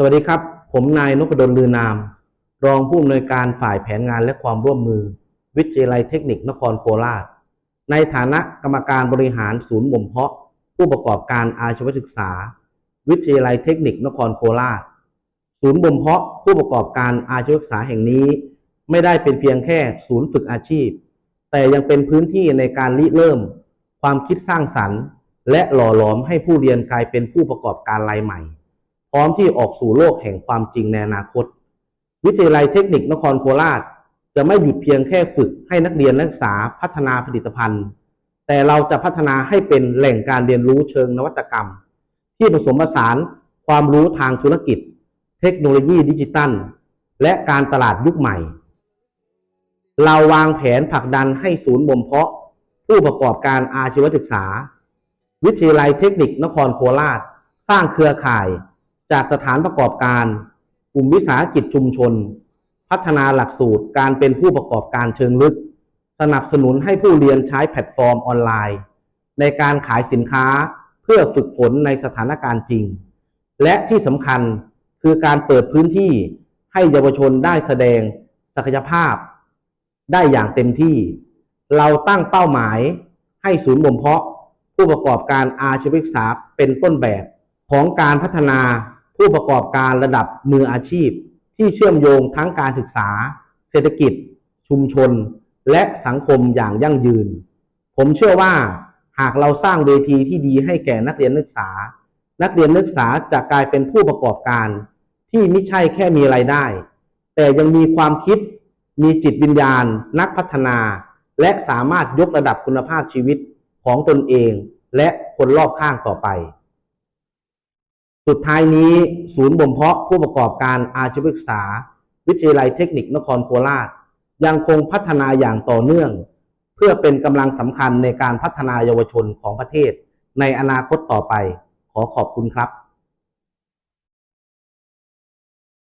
สวัสดีครับ ผมนายนพดลลือนาม รองผู้อำนวยการฝ่ายแผนงานและความร่วมมือ วิทยาลัยเทคนิคนครโคราช ในฐานะกรรมการบริหารศูนย์บ่มเพาะ ผู้ประกอบการอาชีวศึกษา วิทยาลัยเทคนิคนครโคราช ศูนย์บ่มเพาะผู้ประกอบการอาชีวศึกษาแห่งนี้ ไม่ได้เป็นเพียงแค่ศูนย์ฝึกอาชีพ แต่ยังเป็นพื้นที่ในการริเริ่ม ความคิดสร้างสรรค์ และหล่อหลอมให้ผู้เรียนกลายเป็นผู้ประกอบการรายใหม่ พร้อมที่ออกสู่โลกแห่งความจริงในอนาคต วิทยาลัยเทคนิคนครโคราช จะไม่หยุดเพียงแค่ฝึกให้นักเรียนนักศึกษาพัฒนาผลิตภัณฑ์ แต่เราจะพัฒนาให้เป็นแหล่งการเรียนรู้เชิงนวัตกรรม ที่ผสมผสานความรู้ทางธุรกิจ เทคโนโลยีดิจิตัล และการตลาดยุคใหม่ เราวางแผนผลักดันให้ศูนย์บ่มเพาะ ผู้ประกอบการอาชีวศึกษา วิทยาลัยเทคนิคนครโคราช สร้างเครือข่าย จากสถานประกอบการ กลุ่มวิสาหกิจชุมชน พัฒนาหลักสูตรการเป็นผู้ประกอบการเชิงลึก สนับสนุนให้ผู้เรียนใช้แพลตฟอร์มออนไลน์ ในการขายสินค้าเพื่อฝึกฝนในสถานการณ์จริง และที่สำคัญคือการเปิดพื้นที่ให้เยาวชนได้แสดงศักยภาพ ได้อย่างเต็มที่ เราตั้งเป้าหมายให้ศูนย์บ่มเพาะผู้ประกอบการอาชีวศึกษาเป็นต้นแบบของการพัฒนา ผู้ประกอบการระดับมืออาชีพ ที่เชื่อมโยงทั้งการศึกษา เศรษฐกิจ ชุมชน และสังคมอย่างยั่งยืน ผมเชื่อว่าหากเราสร้างเวทีที่ดีให้แก่นักเรียนนักศึกษา นักเรียนนักศึกษาจะกลายเป็นผู้ประกอบการ ที่ไม่ใช่แค่มีรายได้ แต่ยังมีความคิด มีจิตวิญญาณ นักพัฒนา และสามารถยกระดับคุณภาพชีวิตของตนเอง และคนรอบข้างต่อไป สุดท้ายนี้ศูนย์บ่มเพาะผู้ประกอบการอาชีวศึกษา วิทยาลัยเทคนิคนครโคราช ยังคงพัฒนาอย่างต่อเนื่อง เพื่อเป็นกำลังสำคัญในการพัฒนาเยาวชนของประเทศ ในอนาคตต่อไป ขอขอบคุณครับ